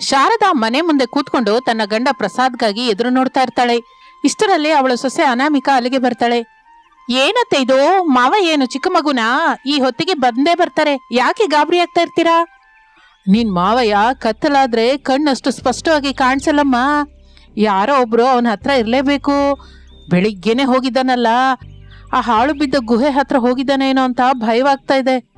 ಶಾರದಾ ಮನೆ ಮುಂದೆ ಕೂತ್ಕೊಂಡು ತನ್ನ ಗಂಡ ಪ್ರಸಾದ್ಗಾಗಿ ಎದುರು ನೋಡ್ತಾ ಇರ್ತಾಳೆ. ಇಷ್ಟರಲ್ಲಿ ಅವಳ ಸೊಸೆ ಅನಾಮಿಕ ಅಲ್ಲಿಗೆ ಬರ್ತಾಳೆ. ಏನತ್ತೆ ಇದು? ಮಾವ ಏನು ಚಿಕ್ಕ ಮಗುನಾ? ಈ ಹೊತ್ತಿಗೆ ಬಂದೇ ಬರ್ತಾರೆ. ಯಾಕೆ ಗಾಬರಿ ಆಗ್ತಾ ಇರ್ತೀರಾ? ನಿನ್ ಮಾವಯ್ಯ, ಕತ್ತಲಾದ್ರೆ ಕಣ್ಣಷ್ಟು ಸ್ಪಷ್ಟವಾಗಿ ಕಾಣಿಸಲ್ಲಮ್ಮ. ಯಾರೋ ಒಬ್ರು ಅವನ ಹತ್ರ ಇರಲೇಬೇಕು. ಬೆಳಿಗ್ಗೆನೆ ಹೋಗಿದ್ದಾನಲ್ಲ. ಆ ಹಾಳು ಬಿದ್ದ ಗುಹೆ ಹತ್ರ ಹೋಗಿದ್ದಾನೇನೋ ಅಂತ ಭಯವಾಗ್ತಾ ಇದೆ.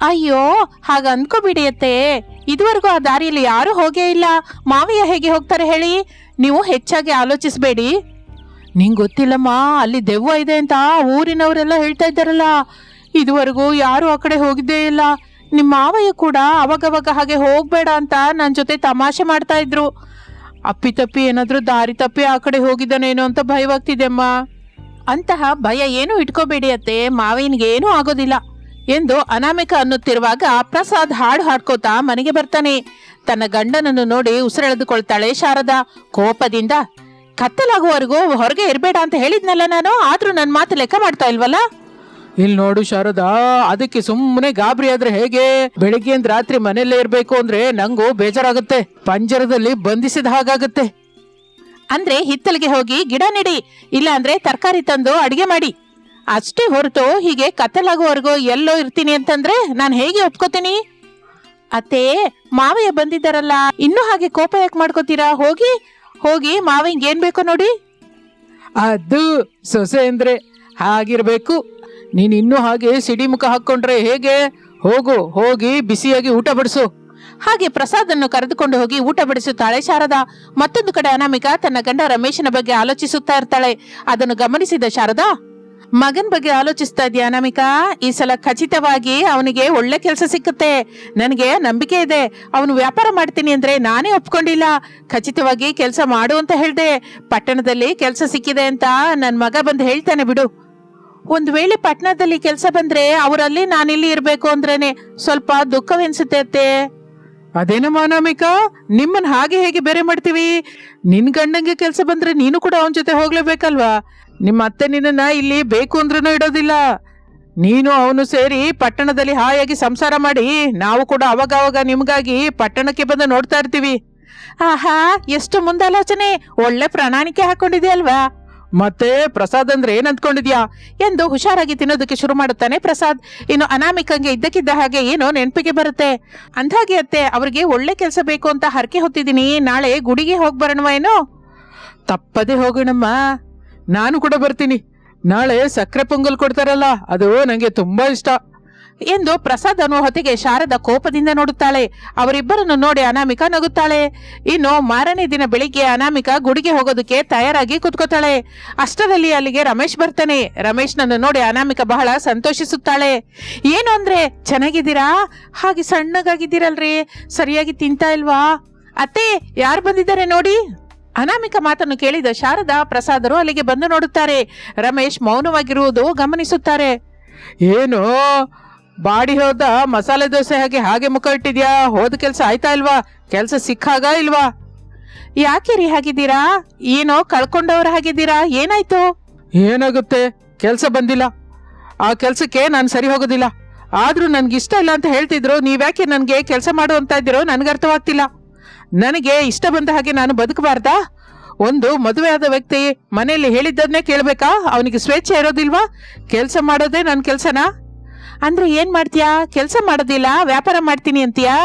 ಅಯ್ಯೋ ಹಾಗ ಅನ್ಕೋಬಿಡಿ ಅತ್ತೆ. ಇದುವರೆಗೂ ಆ ದಾರಿಯಲ್ಲಿ ಯಾರು ಹೋಗೇ ಇಲ್ಲ. ಮಾವಯ್ಯ ಹೇಗೆ ಹೋಗ್ತಾರೆ ಹೇಳಿ? ನೀವು ಹೆಚ್ಚಾಗಿ ಆಲೋಚಿಸಬೇಡಿ. ನಿಂಗೆ ಗೊತ್ತಿಲ್ಲಮ್ಮ, ಅಲ್ಲಿ ದೆವ್ವ ಇದೆ ಅಂತ ಊರಿನವರೆಲ್ಲ ಹೇಳ್ತಾ ಇದ್ದಾರಲ್ಲ. ಇದುವರೆಗೂ ಯಾರು ಆ ಕಡೆ ಹೋಗಿದ್ದೇ ಇಲ್ಲ. ನಿಮ್ಮ ಮಾವಯ್ಯ ಕೂಡ ಅವಾಗವಾಗ ಹಾಗೆ ಹೋಗಬೇಡ ಅಂತ ನನ್ನ ಜೊತೆ ತಮಾಷೆ ಮಾಡ್ತಾ ಇದ್ರು. ಅಪ್ಪಿತಪ್ಪಿ ಏನಾದರೂ ದಾರಿ ತಪ್ಪಿ ಆ ಕಡೆ ಹೋಗಿದ್ದಾನೇನೋ ಅಂತ ಭಯವಾಗ್ತಿದೆ ಅಮ್ಮ. ಅಂತಹ ಭಯ ಏನೂ ಇಟ್ಕೋಬೇಡಿ ಅತ್ತೆ. ಮಾವಯ್ಯನಿಗೆ ಏನೂ ಆಗೋದಿಲ್ಲ. ಎಂದು ಅನಾಮಿಕ ಅನ್ನುತ್ತಿರುವಾಗ ಪ್ರಸಾದ್ ಹಾಡು ಹಾಡ್ಕೋತಾ ಮನೆಗೆ ಬರ್ತಾನೆ. ತನ್ನ ಗಂಡನನ್ನು ನೋಡಿ ಉಸಿರೆಳೆದುಕೊಳ್ತಾಳೆ ಶಾರದಾ. ಕೋಪದಿಂದ ಕತ್ತಲಾಗುವವರೆಗೂ ಹೊರಗೆ ಇರಬೇಡ ಅಂತ ಹೇಳಿದ್ನಲ್ಲ ನಾನು ಆದ್ರೂ ನನ್ನ ಮಾತು ಲೆಕ್ಕ ಮಾಡ್ತಾ ಇಲ್ವಲ್ಲ? ಇಲ್ಲಿ ನೋಡು ಶಾರದಾ ಅದಕ್ಕೆ ಸುಮ್ಮನೆ ಗಾಬರಿ ಆದ್ರೆ ಹೇಗೆ? ಬೆಳಿಗ್ಗೆಯಿಂದ ರಾತ್ರಿ ಮನೆಯಲ್ಲೇ ಇರಬೇಕು ಅಂದ್ರೆ ನಂಗೂ ಬೇಜಾರಾಗುತ್ತೆ. ಪಂಜರದಲ್ಲಿ ಬಂಧಿಸಿದ ಹಾಗಾಗುತ್ತೆ. ಅಂದ್ರೆ ಹಿತ್ತಲಿಗೆ ಹೋಗಿ ಗಿಡ ನೆಡಿ ಇಲ್ಲ ಅಂದ್ರೆ ತರಕಾರಿ ತಂದು ಅಡಿಗೆ ಮಾಡಿ. ಅಷ್ಟೇ ಹೊರತು ಹೀಗೆ ಕತ್ತಲಾಗುವವರೆಗೂ ಎಲ್ಲೋ ಇರ್ತೀನಿ ಅಂತಂದ್ರೆ ನಾನು ಹೇಗೆ ಒಪ್ಕೋತೀನಿ? ಅತ್ತೆ ಮಾವಯ್ಯ ಬಂದಿದ್ದಾರಲ್ಲ ಇನ್ನೂ ಹಾಗೆ ಕೋಪ ಯಾಕೆ ಮಾಡ್ಕೋತೀರಾ? ಹೋಗಿ ಹೋಗಿ ಮಾವಯ್ಯಂಗೆ ಏನ್ ಬೇಕೋ ನೋಡಿ. ಅದು ಸೊಸೆ ಅಂದ್ರೆ ಹಾಗಿರ್ಬೇಕು. ನೀನ್ ಇನ್ನೂ ಹಾಗೆ ಸಿಡಿ ಮುಖ ಹಾಕೊಂಡ್ರೆ ಹೇಗೆ? ಹೋಗು ಹೋಗಿ ಬಿಸಿಯಾಗಿ ಊಟ ಬಡಿಸು. ಹಾಗೆ ಪ್ರಸಾದನ್ನು ಕರೆದುಕೊಂಡು ಹೋಗಿ ಊಟ ಬಡಿಸುತ್ತಾಳೆ ಶಾರದಾ. ಮತ್ತೊಂದು ಕಡೆ ಅನಾಮಿಕಾ ತನ್ನ ಗಂಡ ರಮೇಶನ ಬಗ್ಗೆ ಆಲೋಚಿಸುತ್ತಾ ಇರ್ತಾಳೆ. ಅದನ್ನು ಗಮನಿಸಿದ ಶಾರದಾ ಮಗನ್ ಬಗ್ಗೆ ಆಲೋಚಿಸ್ತಾ ಇದೆಯಾ ನಮಿಕಾ ಈ ಸಲ ಖಚಿತವಾಗಿ ಅವನಿಗೆ ಒಳ್ಳೆ ಕೆಲಸ ಸಿಕ್ಕುತ್ತೆ. ನನಗೆ ನಂಬಿಕೆ ಇದೆ. ಅವನು ವ್ಯಾಪಾರ ಮಾಡ್ತೀನಿ ಅಂದ್ರೆ ನಾನೇ ಒಪ್ಕೊಂಡಿಲ್ಲ. ಖಚಿತವಾಗಿ ಕೆಲಸ ಮಾಡು ಅಂತ ಹೇಳಿದೆ. ಪಟ್ಟಣದಲ್ಲಿ ಕೆಲಸ ಸಿಕ್ಕಿದೆ ಅಂತ ನನ್ನ ಮಗ ಬಂದು ಹೇಳ್ತಾನೆ ಬಿಡು. ಒಂದ್ ವೇಳೆ ಪಟ್ಟಣದಲ್ಲಿ ಕೆಲಸ ಬಂದ್ರೆ ಅವರಲ್ಲಿ ನಾನಿಲ್ಲಿ ಇರ್ಬೇಕು ಅಂದ್ರೇನೆ ಸ್ವಲ್ಪ ದುಃಖವೆನ್ಸುತ್ತೆ ಅತ್ತೆ. ಅದೇನಮ್ಮ ಅನಾಮಿಕಾ? ನಿಮ್ಮನ್ ಹಾಗೆ ಹೇಗೆ ಬೇರೆ ಮಾಡ್ತೀವಿ? ನಿನ್ ಗಂಡಂಗೆ ಕೆಲಸ ಬಂದ್ರೆ ನೀನು ಕೂಡ ಅವನ ಜೊತೆ ಹೋಗ್ಲೇಬೇಕಲ್ವಾ? ನಿಮ್ಮ ಅತ್ತೆ ನಿನ್ನ ಇಲ್ಲಿ ಬೇಕು ಅಂದ್ರೂ ಇಡೋದಿಲ್ಲ. ನೀನು ಅವನು ಸೇರಿ ಪಟ್ಟಣದಲ್ಲಿ ಹಾಯಾಗಿ ಸಂಸಾರ ಮಾಡಿ, ನಾವು ಕೂಡ ಅವಾಗ ಅವಾಗ ನಿಮ್ಗಾಗಿ ಪಟ್ಟಣಕ್ಕೆ ಬಂದು ನೋಡ್ತಾ ಇರ್ತೀವಿ. ಆಹಾ, ಎಷ್ಟು ಮುಂದಾಲೋಚನೆ. ಒಳ್ಳೆ ಪ್ರಣಾಳಿಕೆ ಹಾಕೊಂಡಿದೆ ಅಲ್ವಾ? ಮತ್ತೆ ಪ್ರಸಾದ್ ಅಂದ್ರೆ ಏನ್ ಅಂದ್ಕೊಂಡಿದ್ಯಾ? ಎಂದು ಹುಷಾರಾಗಿ ತಿನ್ನೋದಕ್ಕೆ ಶುರು ಮಾಡುತ್ತಾನೆ ಪ್ರಸಾದ್. ಇನ್ನು ಅನಾಮಿಕಂಗೆ ಇದ್ದಕ್ಕಿದ್ದ ಹಾಗೆ ಏನೋ ನೆನಪಿಗೆ ಬರುತ್ತೆ. ಅಂದಾಗೆ ಅತ್ತೆ, ಅವ್ರಿಗೆ ಒಳ್ಳೆ ಕೆಲಸ ಬೇಕು ಅಂತ ಹರಕೆ ಹೊತ್ತಿದ್ದೀನಿ. ನಾಳೆ ಗುಡಿಗೆ ಹೋಗಿ ಏನೋ? ತಪ್ಪದೆ ಹೋಗೋಣಮ್ಮ. ನಾನು ಕೂಡ ಬರ್ತೀನಿ. ನಾಳೆ ಸಕ್ಕರೆ ಪೊಂಗಲ್ ಕೊಡ್ತಾರಲ್ಲ, ಅದು ನನಗೆ ತುಂಬಾ ಇಷ್ಟ. ಎಂದು ಪ್ರಸಾದ್ ಅನ್ನೋ ಹೊತ್ತಿಗೆ ಶಾರದ ಕೋಪದಿಂದ ನೋಡುತ್ತಾಳೆ. ಅವರಿಬ್ಬರನ್ನು ನೋಡಿ ಅನಾಮಿಕಾ ನಗುತ್ತಾಳೆ. ಇನ್ನು ಮಾರನೇ ದಿನ ಬೆಳಿಗ್ಗೆ ಅನಾಮಿಕಾ ಗುಡಿಗೆ ಹೋಗೋದಕ್ಕೆ ತಯಾರಾಗಿ ಕುತ್ಕೋತಾಳೆ. ಅಷ್ಟರಲ್ಲಿ ಅಲ್ಲಿಗೆ ರಮೇಶ್ ಬರ್ತಾನೆ. ರಮೇಶ್ನನ್ನು ನೋಡಿ ಅನಾಮಿಕಾ ಬಹಳ ಸಂತೋಷಿಸುತ್ತಾಳೆ. ಏನು ಅಂದ್ರೆ, ಚೆನ್ನಾಗಿದ್ದೀರಾ? ಹಾಗೆ ಸಣ್ಣಗಾಗಿದ್ದೀರಲ್ರಿ? ಸರಿಯಾಗಿ ತಿಂತಾ ಇಲ್ವಾ? ಅತ್ತೆ, ಯಾರು ಬಂದಿದ್ದಾರೆ ನೋಡಿ? ಅನಾಮಿಕ ಮಾತನ್ನು ಕೇಳಿದ ಶಾರದಾ ಪ್ರಸಾದರು ಅಲ್ಲಿಗೆ ಬಂದು ನೋಡುತ್ತಾರೆ. ರಮೇಶ್ ಮೌನವಾಗಿರುವುದು ಗಮನಿಸುತ್ತಾರೆ. ಏನು? ಬಾಡಿ ಹೋದ ಮಸಾಲೆ ದೋಸೆ ಹಾಗೆ ಹಾಗೆ ಮುಖ ಇಟ್ಟಿದ್ಯಾ? ಹೋದ ಕೆಲಸ ಆಯ್ತಾ ಇಲ್ವಾ? ಕೆಲಸ ಸಿಕ್ಕಾಗ ಇಲ್ವಾ? ಯಾಕೆ ರೀ ಹಾಗಿದ್ದೀರಾ? ಏನೋ ಕಳ್ಕೊಂಡವ್ರ ಹಾಗಿದ್ದೀರಾ? ಏನಾಯ್ತು? ಏನಾಗುತ್ತೆ? ಕೆಲಸ ಬಂದಿಲ್ಲ. ಆ ಕೆಲಸಕ್ಕೆ ನಾನು ಸರಿ ಹೋಗೋದಿಲ್ಲ. ಆದ್ರೂ ನನ್ಗೆ ಇಷ್ಟ ಇಲ್ಲ ಅಂತ ಹೇಳ್ತಿದ್ರು. ನೀವ್ಯಾಕೆ ನನ್ಗೆ ಕೆಲಸ ಮಾಡು ಅಂತ ಇದ್ದೀರೋ? ನನ್ಗೆ ಅರ್ಥವಾಗ್ತಿಲ್ಲ ನನಗೆ ಇಷ್ಟ ಬಂದ ಹಾಗೆ ನಾನು ಬದುಕಬಾರ್ದಾ? ಒಂದು ಮದುವೆ ಆದ ವ್ಯಕ್ತಿ ಮನೆಯಲ್ಲಿ ಹೇಳಿದ್ದನ್ನೇ ಕೇಳಬೇಕಾ? ಅವನಿಗೆ ಸ್ವೇಚ್ಛೆ ಇರೋದಿಲ್ವಾ? ಕೆಲಸ ಮಾಡೋದೇ ನನ್ನ ಕೆಲಸನಾ? ಅಂದ್ರೆ ಏನು ಮಾಡ್ತೀಯಾ? ಕೆಲಸ ಮಾಡೋದಿಲ್ಲ, ವ್ಯಾಪಾರ ಮಾಡ್ತೀನಿ ಅಂತೀಯಾ?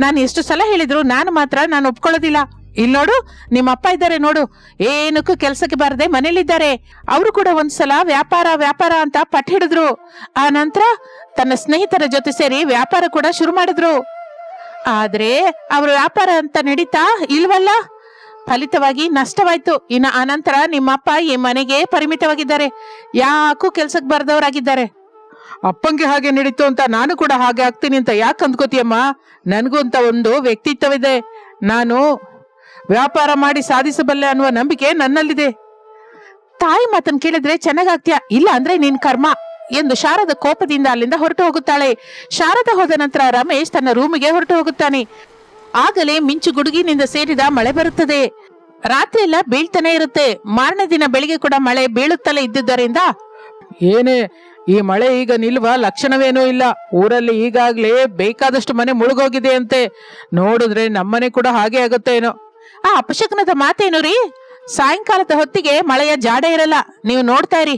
ನಾನು ಎಷ್ಟು ಸಲ ಹೇಳಿದ್ರು ನಾನು ಮಾತ್ರ ನಾನು ಒಪ್ಕೊಳ್ಳೋದಿಲ್ಲ. ಇಲ್ಲಿ ನೋಡು, ನಿಮ್ಮ ಅಪ್ಪ ಇದ್ದಾರೆ ನೋಡು. ಏನಕ್ಕೂ ಕೆಲಸಕ್ಕೆ ಬಾರದೆ ಮನೇಲಿದ್ದಾರೆ ಅವರು ಕೂಡ ಒಂದ್ಸಲ ವ್ಯಾಪಾರ ವ್ಯಾಪಾರ ಅಂತ ಪಟ್ ಹಿಡಿದ್ರು. ಆ ನಂತರ ತನ್ನ ಸ್ನೇಹಿತರ ಜೊತೆ ಸೇರಿ ವ್ಯಾಪಾರ ಕೂಡ ಶುರು ಮಾಡಿದ್ರು. ಆದ್ರೆ ಅವ್ರ ವ್ಯಾಪಾರ ಅಂತ ನಡೀತಾ ಇಲ್ವಲ್ಲ? ಫಲಿತವಾಗಿ ನಷ್ಟವಾಯ್ತು. ಇನ್ನು ಆನಂತರ ನಿಮ್ಮಪ್ಪ ಈ ಮನೆಗೆ ಪರಿಮಿತವಾಗಿದ್ದಾರೆ. ಯಾಕೂ ಕೆಲ್ಸಕ್ಕೆ ಬರ್ದವರಾಗಿದ್ದಾರೆ. ಅಪ್ಪಂಗೆ ಹಾಗೆ ನಡೀತು ಅಂತ ನಾನು ಕೂಡ ಹಾಗೆ ಆಗ್ತೀನಿ ಅಂತ ಯಾಕೆ ಅಂದ್ಕೋತೀಯಮ್ಮ? ನನಗೂ ಅಂತ ಒಂದು ವ್ಯಕ್ತಿತ್ವವಿದೆ. ನಾನು ವ್ಯಾಪಾರ ಮಾಡಿ ಸಾಧಿಸಬಲ್ಲೆ ಅನ್ನುವ ನಂಬಿಕೆ ನನ್ನಲ್ಲಿದೆ. ತಾಯಿ ಮಾತನ್ನು ಕೇಳಿದ್ರೆ ಚೆನ್ನಾಗಾಗ್ತೀಯ ಇಲ್ಲ ಅಂದ್ರೆ ನಿನ್ ಕರ್ಮ. ಎಂದು ಶಾರದ ಕೋಪದಿಂದ ಅಲ್ಲಿಂದ ಹೊರಟು ಹೋಗುತ್ತಾಳೆ. ಶಾರದ ಹೋದ ನಂತರ ರಮೇಶ್ ತನ್ನ ರೂಮಿಗೆ ಹೊರಟು ಹೋಗುತ್ತಾನೆ. ಆಗಲೇ ಮಿಂಚು ಗುಡುಗಿನಿಂದ ಸೇರಿದ ಮಳೆ ಬರುತ್ತದೆ. ರಾತ್ರಿ ಎಲ್ಲ ಬೀಳ್ತಾನೆ ಇರುತ್ತೆ. ಮಾರನೇ ದಿನ ಬೆಳಿಗ್ಗೆ ಕೂಡ ಮಳೆ ಬೀಳುತ್ತಲೇ ಇದ್ದುದರಿಂದ ಏನೇ ಈ ಮಳೆ ಈಗ ನಿಲ್ವ ಲಕ್ಷಣವೇನೂ ಇಲ್ಲ. ಊರಲ್ಲಿ ಈಗಾಗ್ಲೇ ಬೇಕಾದಷ್ಟು ಮನೆ ಮುಳುಗೋಗಿದೆ ಅಂತೆ. ನೋಡಿದ್ರೆ ನಮ್ಮನೆ ಕೂಡ ಹಾಗೆ ಆಗುತ್ತೆ ಏನೋ. ಆ ಅಪಶಕ್ನದ ಮಾತೇನು ರೀ? ಸಾಯಂಕಾಲದ ಹೊತ್ತಿಗೆ ಮಳೆಯ ಜಾಡ ಇರಲ್ಲ. ನೀವು ನೋಡ್ತಾ ಇರಿ.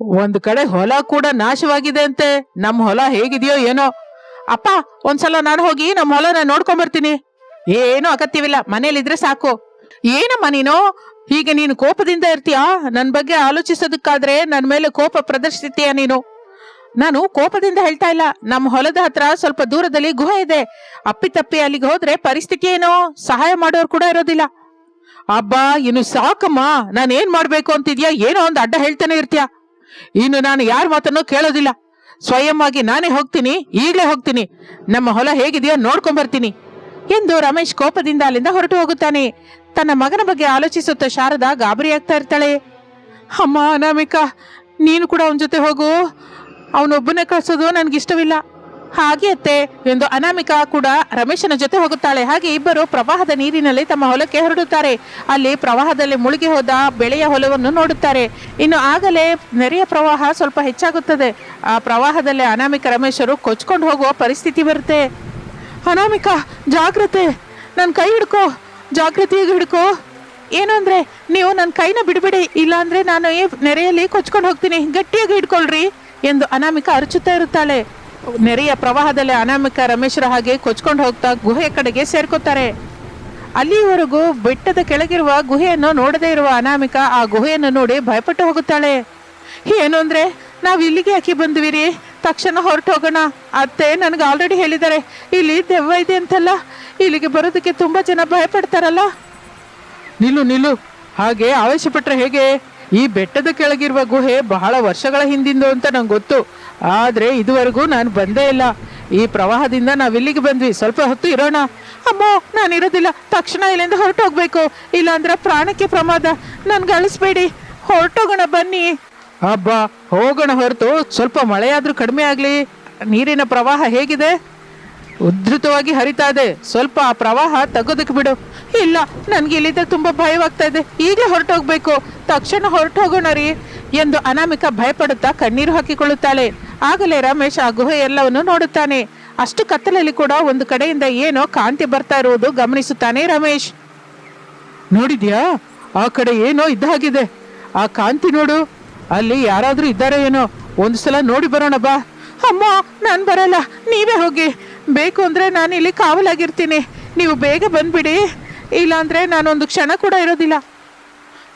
ಒಂದ್ ಕಡೆ ಹೊಲ ಕೂಡ ನಾಶವಾಗಿದೆ ಅಂತೆ. ನಮ್ ಹೊಲ ಹೇಗಿದೆಯೋ ಏನೋ. ಅಪ್ಪ, ಒಂದ್ಸಲ ನಾನು ಹೋಗಿ ನಮ್ಮ ಹೊಲನ ನೋಡ್ಕೊಂಡ್ ಬರ್ತೀನಿ ಏನೋ ಅಗತ್ಯವಿಲ್ಲ, ಮನೇಲಿದ್ರೆ ಸಾಕು. ಏನಮ್ಮ ನೀನು? ಹೀಗೆ ನೀನು ಕೋಪದಿಂದ ಇರ್ತೀಯಾ? ನನ್ನ ಬಗ್ಗೆ ಆಲೋಚಿಸೋದಕ್ಕಾದ್ರೆ ನನ್ನ ಮೇಲೆ ಕೋಪ ಪ್ರದರ್ಶಿಸ್ತೀಯ ನೀನು? ನಾನು ಕೋಪದಿಂದ ಹೇಳ್ತಾ ಇಲ್ಲ. ನಮ್ಮ ಹೊಲದ ಹತ್ರ ಸ್ವಲ್ಪ ದೂರದಲ್ಲಿ ಗುಹೆ ಇದೆ. ಅಪ್ಪಿತಪ್ಪಿ ಅಲ್ಲಿಗೆ ಹೋದ್ರೆ ಪರಿಸ್ಥಿತಿ ಏನೋ? ಸಹಾಯ ಮಾಡೋರು ಕೂಡ ಇರೋದಿಲ್ಲ. ಅಬ್ಬಾ, ಇನ್ನು ಸಾಕಮ್ಮ. ನಾನು ಏನ್ ಮಾಡ್ಬೇಕು ಅಂತಿದ್ಯಾ? ಏನೋ ಒಂದು ಅಡ್ಡ ಹೇಳ್ತಾನೆ ಇರ್ತೀಯ? ಇನ್ನು ನಾನು ಯಾರ ಮಾತನ್ನು ಕೇಳೋದಿಲ್ಲ. ಸ್ವಯಂವಾಗಿ ನಾನೇ ಹೋಗ್ತೀನಿ, ಈಗಲೇ ಹೋಗ್ತೀನಿ. ನಮ್ಮ ಹೊಲ ಹೇಗಿದೆಯೋ ನೋಡ್ಕೊಂಡ್ ಬರ್ತೀನಿ. ಎಂದು ರಮೇಶ್ ಕೋಪದಿಂದ ಅಲ್ಲಿಂದ ಹೊರಟು ಹೋಗುತ್ತಾನೆ. ತನ್ನ ಮಗನ ಬಗ್ಗೆ ಆಲೋಚಿಸುತ್ತ ಶಾರದಾ ಗಾಬರಿ ಆಗ್ತಾ ಇರ್ತಾಳೆ. ಅಮ್ಮ ಅನಾಮಿಕಾ, ನೀನು ಕೂಡ ಅವನ ಜೊತೆ ಹೋಗು. ಅವನೊಬ್ಬನೇ ಕಳ್ಸೋದು ನನ್ಗಿಷ್ಟವಿಲ್ಲ. ಹಾಗೆ ಅತ್ತೆ ಎಂದು ಅನಾಮಿಕಾ ಕೂಡ ರಮೇಶನ ಜೊತೆ ಹೋಗುತ್ತಾಳೆ. ಹಾಗೆ ಇಬ್ಬರು ಪ್ರವಾಹದ ನೀರಿನಲ್ಲಿ ತಮ್ಮ ಹೊಲಕ್ಕೆ ಹೊರಡುತ್ತಾರೆ. ಅಲ್ಲಿ ಪ್ರವಾಹದಲ್ಲಿ ಮುಳುಗಿ ಹೋದ ಬೆಳೆಯ ಹೊಲವನ್ನು ನೋಡುತ್ತಾರೆ. ಇನ್ನು ಆಗಲೇ ನೆರೆಯ ಪ್ರವಾಹ ಸ್ವಲ್ಪ ಹೆಚ್ಚಾಗುತ್ತದೆ. ಆ ಪ್ರವಾಹದಲ್ಲಿ ಅನಾಮಿಕ, ರಮೇಶರು ಕೊಚ್ಕೊಂಡು ಹೋಗುವ ಪರಿಸ್ಥಿತಿ ಬರುತ್ತೆ. ಅನಾಮಿಕಾ, ಜಾಗ್ರತೆ. ನನ್ನ ಕೈ ಹಿಡ್ಕೋ. ಜಾಗೃತಿಯಾಗಿ ಹಿಡ್ಕೋ. ಏನು ಅಂದರೆ, ನೀವು ನನ್ನ ಕೈನ ಬಿಡಬೇಡಿ. ಇಲ್ಲಾಂದರೆ ನಾನು ಈ ನೆರೆಯಲ್ಲಿ ಕೊಚ್ಕೊಂಡು ಹೋಗ್ತೀನಿ. ಗಟ್ಟಿಯಾಗಿ ಹಿಡ್ಕೊಳ್ರಿ ಎಂದು ಅನಾಮಿಕ ಅರಚುತ್ತಾ ಇರುತ್ತಾಳೆ. ನೆರೆಯ ಪ್ರವಾಹದಲ್ಲಿ ಅನಾಮಿಕ ರಮೇಶ್ರ ಹಾಗೆ ಕೊಚ್ಕೊಂಡು ಹೋಗ್ತಾ ಗುಹೆಯ ಕಡೆಗೆ ಸೇರ್ಕೋತಾರೆ. ಅಲ್ಲಿಯವರೆಗೂ ಬೆಟ್ಟದ ಕೆಳಗಿರುವ ಗುಹೆಯನ್ನು ನೋಡದೇ ಇರುವ ಅನಾಮಿಕ ಆ ಗುಹೆಯನ್ನು ನೋಡಿ ಭಯಪಟ್ಟು ಹೋಗುತ್ತಾಳೆ. ಏನು ಅಂದ್ರೆ, ನಾವು ಇಲ್ಲಿಗೆ ಬಂದ್ವಿ ಬಂದ್ವಿರಿ? ತಕ್ಷಣ ಹೊರಟು ಹೋಗೋಣ. ಅತ್ತೆ ನನಗೆ ಆಲ್ರೆಡಿ ಹೇಳಿದ್ದಾರೆ. ಇಲ್ಲಿ ದೆವ್ವ ಇದೆ ಅಂತಲ್ಲ, ಇಲ್ಲಿಗೆ ಬರೋದಕ್ಕೆ ತುಂಬಾ ಜನ ಭಯಪಡ್ತಾರಲ್ಲ? ನಿಲ್ಲು ನಿಲ್ಲು. ಹಾಗೆ ಆವೇಶ ಪಟ್ರೆ ಹೇಗೆ? ಈ ಬೆಟ್ಟದ ಕೆಳಗಿರುವ ಗುಹೆ ಬಹಳ ವರ್ಷಗಳ ಹಿಂದಿಂದು ಅಂತ ನಂಗೆ ಗೊತ್ತು. ಆದರೆ ಇದುವರೆಗೂ ನಾನು ಬಂದೇ ಇಲ್ಲ. ಈ ಪ್ರವಾಹದಿಂದ ನಾವಿಲ್ಲಿಗೆ ಬಂದ್ವಿ. ಸ್ವಲ್ಪ ಹೊತ್ತು ಇರೋಣ. ಅಮ್ಮೋ, ನಾನು ಇರೋದಿಲ್ಲ. ತಕ್ಷಣ ಇಲ್ಲಿಂದ ಹೊರಟೋಗ್ಬೇಕು. ಇಲ್ಲಾಂದ್ರೆ ಪ್ರಾಣಕ್ಕೆ ಪ್ರಮಾದ. ನನ್ಗೆ ಅಳಿಸ್ಬೇಡಿ. ಹೊರಟೋಗೋಣ ಬನ್ನಿ. ಅಬ್ಬಾ, ಹೋಗೋಣ ಹೊರತು. ಸ್ವಲ್ಪ ಮಳೆಯಾದರೂ ಕಡಿಮೆ ಆಗಲಿ. ನೀರಿನ ಪ್ರವಾಹ ಹೇಗಿದೆ? ಉದ್ಧೃತವಾಗಿ ಹರಿತಾ ಇದೆ. ಸ್ವಲ್ಪ ಆ ಪ್ರವಾಹ ತಗೋದಕ್ಕೆ ಬಿಡು. ಇಲ್ಲ, ನನಗೆ ಇಲ್ಲಿದ್ದ ತುಂಬಾ ಭಯವಾಗ್ತಾ ಇದೆ. ಈಗಲೇ ಹೊರಟೋಗ್ಬೇಕು. ತಕ್ಷಣ ಹೊರಟೋಗೋಣ ರೀ ಎಂದು ಅನಾಮಿಕ ಭಯಪಡುತ್ತಾ ಕಣ್ಣೀರು ಹಾಕಿಕೊಳ್ಳುತ್ತಾಳೆ. ಆಗಲೇ ರಮೇಶ್ ಆ ಗುಹೆ ಎಲ್ಲವನ್ನು ನೋಡುತ್ತಾನೆ. ಅಷ್ಟು ಕತ್ತಲಲ್ಲಿ ಕೂಡ ಒಂದು ಕಡೆಯಿಂದ ಏನೋ ಕಾಂತಿ ಬರ್ತಾ ಇರುವುದು ಗಮನಿಸುತ್ತಾನೆ ರಮೇಶ್. ನೋಡಿದ್ಯಾ? ಆ ಕಡೆ ಏನೋ ಇದ್ದಾಗಿದೆ ಆ ಕಾಂತಿ ನೋಡು. ಅಲ್ಲಿ ಯಾರಾದರೂ ಇದ್ದಾರೆ ಏನೋ. ಒಂದು ಸಲ ನೋಡಿ ಬರೋಣ ಬಾ. ಅಮ್ಮ, ನಾನು ಬರಲ್ಲ. ನೀವೇ ಹೋಗಿ. ಬೇಕು ಅಂದರೆ ನಾನು ಇಲ್ಲಿ ಕಾವಲಾಗಿರ್ತೀನಿ. ನೀವು ಬೇಗ ಬಂದ್ಬಿಡಿ. ಇಲ್ಲಾಂದರೆ ನಾನೊಂದು ಕ್ಷಣ ಕೂಡ ಇರೋದಿಲ್ಲ.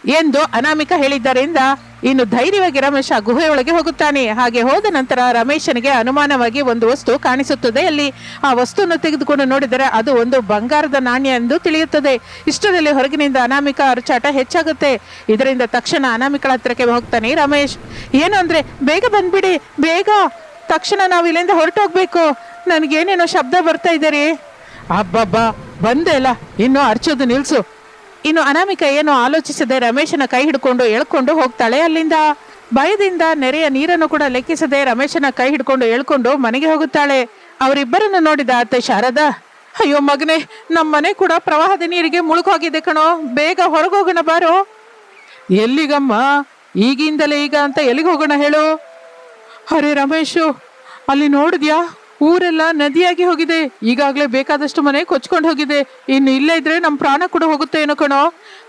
ಎಂದು ಅನಾಮಿಕ ಹೇಳಿದ್ದರಿಂದ ಇನ್ನು ಧೈರ್ಯವಾಗಿ ರಮೇಶ ಗುಹೆಯೊಳಗೆ ಹೋಗುತ್ತಾನೆ. ಹಾಗೆ ಹೋದ ನಂತರ ರಮೇಶನಿಗೆ ಅನುಮಾನವಾಗಿ ಒಂದು ವಸ್ತು ಕಾಣಿಸುತ್ತದೆ. ಅಲ್ಲಿ ಆ ವಸ್ತುವನ್ನು ತೆಗೆದುಕೊಂಡು ನೋಡಿದರೆ ಅದು ಒಂದು ಬಂಗಾರದ ನಾಣ್ಯ ಎಂದು ತಿಳಿಯುತ್ತದೆ. ಇಷ್ಟದಲ್ಲಿ ಹೊರಗಿನಿಂದ ಅನಾಮಿಕ ಅರುಚಾಟ ಹೆಚ್ಚಾಗುತ್ತೆ. ಇದರಿಂದ ತಕ್ಷಣ ಅನಾಮಿಕಳ ಹತ್ರಕ್ಕೆ ಹೋಗ್ತಾನೆ ರಮೇಶ್. ಏನು ಅಂದರೆ, ಬೇಗ ಬಂದ್ಬಿಡಿ. ಬೇಗ. ತಕ್ಷಣ ನಾವು ಇಲ್ಲಿಂದ ಹೊರಟೋಗ್ಬೇಕು. ನನಗೇನೇನೋ ಶಬ್ದ ಬರ್ತಾ ಇದ್ದಾರೆ ಅಬ್ಬಬ್ಬ ಬಂದೆ ಅಲ್ಲ ಇನ್ನು ಅರ್ಚೋದು ನಿಲ್ಸು. ಇನ್ನು ಅನಾಮಿಕ ಏನೋ ಆಲೋಚಿಸದೆ ರಮೇಶನ ಕೈ ಹಿಡ್ಕೊಂಡು ಎಳ್ಕೊಂಡು ಹೋಗ್ತಾಳೆ ಅಲ್ಲಿಂದ. ಭಯದಿಂದ ನೆರೆಯ ನೀರನ್ನು ಕೂಡ ಲೆಕ್ಕಿಸದೆ ರಮೇಶನ ಕೈ ಹಿಡ್ಕೊಂಡು ಎಳ್ಕೊಂಡು ಮನೆಗೆ ಹೋಗುತ್ತಾಳೆ. ಅವರಿಬ್ಬರನ್ನು ನೋಡಿದ ಅತ್ತೆ ಶಾರದಾ ಅಯ್ಯೋ ಮಗನೇ ನಮ್ಮ ಮನೆ ಕೂಡ ಪ್ರವಾಹದ ನೀರಿಗೆ ಮುಳುಗೋಗಿದೆ ಕಣೋ ಬೇಗ ಹೊರಗೋಗೋಣ ಬಾರೋ. ಎಲ್ಲಿಗಮ್ಮ? ಈಗಿಂದಲೇ ಈಗ ಅಂತ ಎಲ್ಲಿಗೆ ಹೋಗೋಣ ಹೇಳು? ಅರೆ ರಮೇಶು ಅಲ್ಲಿ ನೋಡಿದ್ಯಾ? ಊರೆಲ್ಲ ನದಿಯಾಗಿ ಹೋಗಿದೆ. ಈಗಾಗಲೇ ಬೇಕಾದಷ್ಟು ಮನೆ ಕೊಚ್ಕೊಂಡು ಹೋಗಿದೆ. ಇನ್ನು ಇಲ್ಲೇ ಇದ್ರೆ ನಮ್ಮ ಪ್ರಾಣ ಕೂಡ ಹೋಗುತ್ತೆ ಏನೋ ಕಣೋ.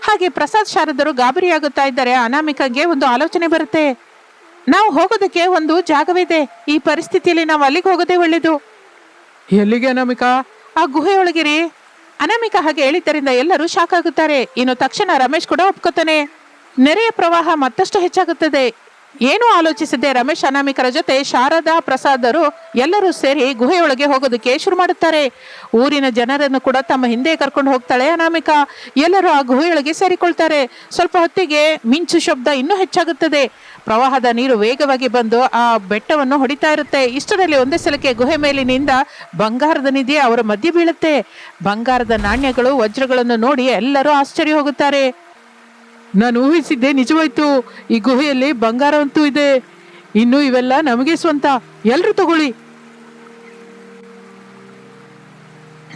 ಹಾಗೆ ಪ್ರಸಾದ್ ಶಾರದರು ಗಾಬರಿಯಾಗುತ್ತಾ ಇದ್ದಾರೆ. ಅನಾಮಿಕಾಗೆ ಒಂದು ಆಲೋಚನೆ ಬರುತ್ತೆ. ನಾವು ಹೋಗೋದಕ್ಕೆ ಒಂದು ಜಾಗವಿದೆ. ಈ ಪರಿಸ್ಥಿತಿಯಲ್ಲಿ ನಾವು ಅಲ್ಲಿಗೆ ಹೋಗೋದೇ ಒಳ್ಳೇದು ಎಲ್ಲಿಗೆ ಅನಾಮಿಕಾ? ಆ ಗುಹೆಯೊಳಗೆ ರೀ ಅನಾಮಿಕ ಹಾಗೆ ಹೇಳಿದ್ದರಿಂದ ಎಲ್ಲರೂ ಶಾಕ್ ಆಗುತ್ತಾರೆ. ಇನ್ನು ತಕ್ಷಣ ರಮೇಶ್ ಕೂಡ ಒಪ್ಕೋತಾನೆ. ನೆರೆಯ ಪ್ರವಾಹ ಮತ್ತಷ್ಟು ಹೆಚ್ಚಾಗುತ್ತದೆ. ಏನು ಆಲೋಚಿಸಿದ್ದೆ ರಮೇಶ್ ಅನಾಮಿಕರ ಜೊತೆ ಶಾರದಾ ಪ್ರಸಾದರು ಎಲ್ಲರೂ ಸೇರಿ ಗುಹೆಯೊಳಗೆ ಹೋಗೋದಕ್ಕೆ ಶುರು ಮಾಡುತ್ತಾರೆ. ಊರಿನ ಜನರನ್ನು ಕೂಡ ತಮ್ಮ ಹಿಂದೆ ಕರ್ಕೊಂಡು ಹೋಗ್ತಾಳೆ ಅನಾಮಿಕ. ಎಲ್ಲರೂ ಆ ಗುಹೆಯೊಳಗೆ ಸೇರಿಕೊಳ್ತಾರೆ. ಸ್ವಲ್ಪ ಹೊತ್ತಿಗೆ ಮಿಂಚು ಶಬ್ದ ಇನ್ನೂ ಹೆಚ್ಚಾಗುತ್ತದೆ. ಪ್ರವಾಹದ ನೀರು ವೇಗವಾಗಿ ಬಂದು ಆ ಬೆಟ್ಟವನ್ನು ಹೊಡಿತಾ ಇರುತ್ತೆ. ಇಷ್ಟರಲ್ಲಿ ಒಂದೇ ಸಲಕ್ಕೆ ಗುಹೆ ಮೇಲಿನಿಂದ ಬಂಗಾರದ ನಿಧಿ ಅವರ ಮಧ್ಯೆ ಬೀಳುತ್ತೆ. ಬಂಗಾರದ ನಾಣ್ಯಗಳು, ವಜ್ರಗಳನ್ನು ನೋಡಿ ಎಲ್ಲರೂ ಆಶ್ಚರ್ಯ ಹೋಗುತ್ತಾರೆ. ನಾನು ಊಹಿಸಿದ್ದೆ, ನಿಜವಾಯ್ತು, ಈ ಗುಹೆಯಲ್ಲಿ ಬಂಗಾರವಂತೂ ಇದೆ. ಇನ್ನು ಇವೆಲ್ಲ ನಮಗೆ ಸ್ವಂತ. ಎಲ್ರು ತಗೊಳ್ಳಿ.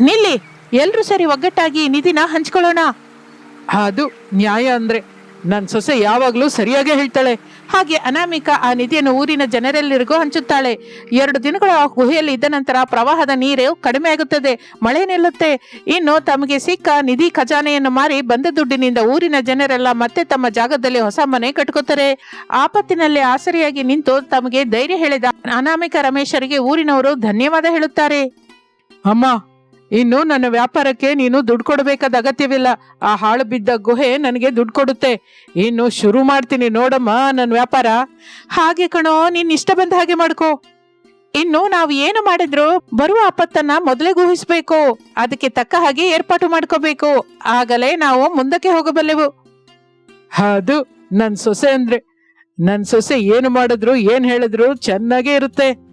ನಿಲ್ಲಿ, ಎಲ್ರು ಸರಿ ಒಗ್ಗಟ್ಟಾಗಿ ನಿಧಿನ ಹಂಚ್ಕೊಳ್ಳೋಣ. ಅದು ನ್ಯಾಯ ಅಂದ್ರೆ. ನನ್ ಸೊಸೆ ಯಾವಾಗಲೂ ಸರಿಯಾಗೇ ಹೇಳ್ತಾಳೆ. ಹಾಗೆ ಅನಾಮಿಕಾ ಆ ನಿಧಿಯನ್ನು ಊರಿನ ಜನರೆಲ್ಲರಿಗೂ ಹಂಚುತ್ತಾಳೆ. ಎರಡು ದಿನಗಳ ಗುಹೆಯಲ್ಲಿ ಇದ್ದ ನಂತರ ಪ್ರವಾಹದ ನೀರು ಕಡಿಮೆ ಆಗುತ್ತದೆ. ಮಳೆ ನಿಲ್ಲುತ್ತೆ. ಇನ್ನು ತಮಗೆ ಸಿಕ್ಕ ನಿಧಿ ಖಜಾನೆಯನ್ನು ಮಾರಿ ಬಂದ ದುಡ್ಡಿನಿಂದ ಊರಿನ ಜನರೆಲ್ಲ ಮತ್ತೆ ತಮ್ಮ ಜಾಗದಲ್ಲಿ ಹೊಸ ಮನೆ ಕಟ್ಕೋತಾರೆ. ಆಪತ್ತಿನಲ್ಲಿ ಆಸರಿಯಾಗಿ ನಿಂತು ತಮಗೆ ಧೈರ್ಯ ಹೇಳಿದ ಅನಾಮಿಕಾ ರಮೇಶರಿಗೆ ಊರಿನವರು ಧನ್ಯವಾದ ಹೇಳುತ್ತಾರೆ. ಅಮ್ಮ ಇನ್ನು ನನ್ನ ವ್ಯಾಪಾರಕ್ಕೆ ನೀನು ದುಡ್ಡು ಕೊಡಬೇಕಾದ ಅಗತ್ಯವಿಲ್ಲ. ಆ ಹಾಳು ಬಿದ್ದ ಗುಹೆ ನನಗೆ ದುಡ್ಡು ಕೊಡುತ್ತೆ. ಇನ್ನು ಶುರು ಮಾಡ್ತೀನಿ ನೋಡಮ್ಮ ನನ್ನ ವ್ಯಾಪಾರ. ಹಾಗೆ ಕಣೋ, ನೀನ್ ಇಷ್ಟ ಬಂದ ಹಾಗೆ ಮಾಡ್ಕೋ. ಇನ್ನು ನಾವು ಏನು ಮಾಡಿದ್ರು ಬರುವ ಆಪತ್ತನ್ನ ಮೊದಲೇ ಊಹಿಸಬೇಕು. ಅದಕ್ಕೆ ತಕ್ಕ ಹಾಗೆ ಏರ್ಪಾಟು ಮಾಡ್ಕೋಬೇಕು. ಆಗಲೇ ನಾವು ಮುಂದಕ್ಕೆ ಹೋಗಬಲ್ಲೆವು. ಅದು ನನ್ ಸೊಸೆ ಅಂದ್ರೆ, ನನ್ ಸೊಸೆ ಏನು ಮಾಡಿದ್ರು, ಏನ್ ಹೇಳಿದ್ರು ಚೆನ್ನಾಗೇ ಇರುತ್ತೆ.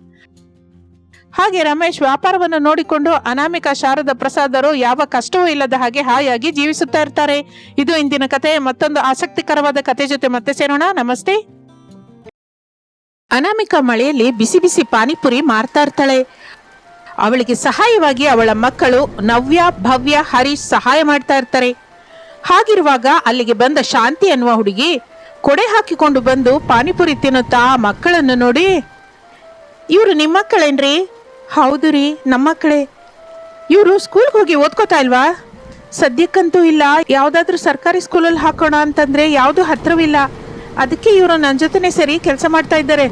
ಹಾಗೆ ರಮೇಶ್ ವ್ಯಾಪಾರವನ್ನು ನೋಡಿಕೊಂಡು ಅನಾಮಿಕ ಶಾರದ ಪ್ರಸಾದರು ಯಾವ ಕಷ್ಟವೂ ಇಲ್ಲದ ಹಾಗೆ ಹಾಯಾಗಿ ಜೀವಿಸುತ್ತಾ ಇರ್ತಾರೆ. ಇದು ಇಂದಿನ ಕತೆ ಮತ್ತೊಂದು ಆಸಕ್ತಿಕರವಾದ ಕತೆ ಜೊತೆ ಮತ್ತೆ ಸೇರೋಣ. ನಮಸ್ತೆ. ಅನಾಮಿಕ ಮಳೆಯಲ್ಲಿ ಬಿಸಿ ಬಿಸಿ ಪಾನಿಪುರಿ ಮಾರ್ತಾ ಇರ್ತಾಳೆ. ಅವಳಿಗೆ ಸಹಾಯವಾಗಿ ಅವಳ ಮಕ್ಕಳು ನವ್ಯ, ಭವ್ಯ, ಹರೀಶ್ ಸಹಾಯ ಮಾಡ್ತಾ ಇರ್ತಾರೆ. ಹಾಗಿರುವಾಗ ಅಲ್ಲಿಗೆ ಬಂದ ಶಾಂತಿ ಅನ್ನುವ ಹುಡುಗಿ ಕೊಡೆ ಹಾಕಿಕೊಂಡು ಬಂದು ಪಾನಿಪುರಿ ತಿನ್ನುತ್ತಾ ಮಕ್ಕಳನ್ನು ನೋಡಿ, ಇವರು ನಿಮ್ಮ ಮಕ್ಕಳೇನ್ರಿ? ಹೌದು ರೀ, ನಮ್ಮ ಮಕ್ಕಳೇ. ಇವರು ಸ್ಕೂಲ್ಗೆ ಹೋಗಿ ಓದ್ಕೋತಾ ಇಲ್ವಾ? ಸದ್ಯಕ್ಕಂತೂ ಇಲ್ಲ, ಯಾವುದಾದ್ರೂ ಸರ್ಕಾರಿ ಸ್ಕೂಲಲ್ಲಿ ಹಾಕೋಣ ಅಂತಂದ್ರೆ ಯಾವುದು ಹತ್ರವಿಲ್ಲ ಅದಕ್ಕೆ ಇವರು ನನ್ನ ಜೊತೆನೇ ಸರಿ ಕೆಲಸ ಮಾಡ್ತಾ ಇದ್ದಾರೆ.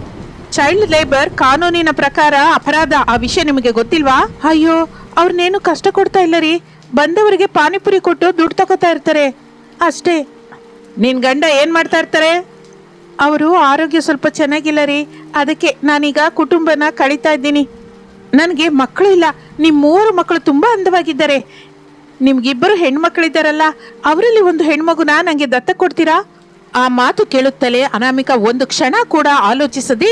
ಚೈಲ್ಡ್ ಲೇಬರ್ ಕಾನೂನಿನ ಪ್ರಕಾರ ಅಪರಾಧ, ಆ ವಿಷಯ ನಿಮಗೆ ಗೊತ್ತಿಲ್ವಾ? ಅಯ್ಯೋ ಅವ್ರನ್ನೇನು ಕಷ್ಟ ಕೊಡ್ತಾ ಇಲ್ಲ ರೀ. ಬಂದವರಿಗೆ ಪಾನಿಪುರಿ ಕೊಟ್ಟು ದುಡ್ಡು ತಗೋತಾ ಇರ್ತಾರೆ. ಅಷ್ಟೇ. ನಿನ್ನ ಗಂಡ ಏನು ಮಾಡ್ತಾ ಇರ್ತಾರೆ? ಅವರು ಆರೋಗ್ಯ ಸ್ವಲ್ಪ ಚೆನ್ನಾಗಿಲ್ಲ ರೀ. ಅದಕ್ಕೆ ನಾನೀಗ ಕುಟುಂಬನ ಕಳೀತಾ ಇದ್ದೀನಿ. ನನಗೆ ಮಕ್ಕಳು ಇಲ್ಲ ನಿಮ್ಮ ಮೂವರು ಮಕ್ಕಳು ತುಂಬ ಅಂದವಾಗಿದ್ದಾರೆ. ನಿಮ್ಗಿಬ್ಬರು ಹೆಣ್ಮಕ್ಳಿದ್ದಾರಲ್ಲ, ಅವರಲ್ಲಿ ಒಂದು ಹೆಣ್ಮಗುನ ನನಗೆ ದತ್ತ ಕೊಡ್ತೀರಾ? ಆ ಮಾತು ಕೇಳುತ್ತಲೇ ಅನಾಮಿಕ ಒಂದು ಕ್ಷಣ ಕೂಡ ಆಲೋಚಿಸದೆ,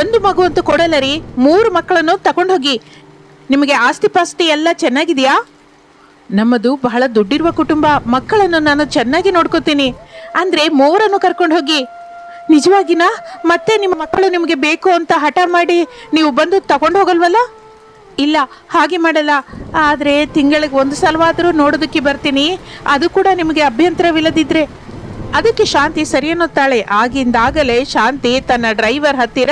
ಒಂದು ಮಗು ಅಂತೂ ಕೊಡಲ್ಲ ರೀ, ಮೂರು ಮಕ್ಕಳನ್ನು ತಗೊಂಡೋಗಿ. ನಿಮಗೆ ಆಸ್ತಿ ಪಾಸ್ತಿ ಎಲ್ಲ ಚೆನ್ನಾಗಿದೆಯಾ? ನಮ್ಮದು ಬಹಳ ದುಡ್ಡಿರುವ ಕುಟುಂಬ, ಮಕ್ಕಳನ್ನು ನಾನು ಚೆನ್ನಾಗಿ ನೋಡ್ಕೋತೀನಿ. ಅಂದ್ರೆ ಮೂವರನ್ನು ಕರ್ಕೊಂಡು ಹೋಗಿ ನಿಜವಾಗಿನಾ? ಮತ್ತೆ ನಿಮ್ಮ ಮಕ್ಕಳು ನಿಮಗೆ ಬೇಕು ಅಂತ ಹಠ ಮಾಡಿ ನೀವು ಬಂದು ತಗೊಂಡು ಹೋಗಲ್ವಲ್ಲ? ಇಲ್ಲ, ಹಾಗೆ ಮಾಡಲ್ಲ. ಆದರೆ ತಿಂಗಳಿಗೆ ಒಂದು ಸಲವಾದರೂ ನೋಡೋದಕ್ಕೆ ಬರ್ತೀನಿ. ಅದು ಕೂಡ ನಿಮಗೆ ಅಭ್ಯಂತರವಿಲ್ಲದಿದ್ದರೆ ಅದಕ್ಕೆ ಶಾಂತಿ ಸರಿ ಅನ್ನುತ್ತಾಳೆ. ಆಗಿಂದಾಗಲೇ ಶಾಂತಿ ತನ್ನ ಡ್ರೈವರ್ ಹತ್ತಿರ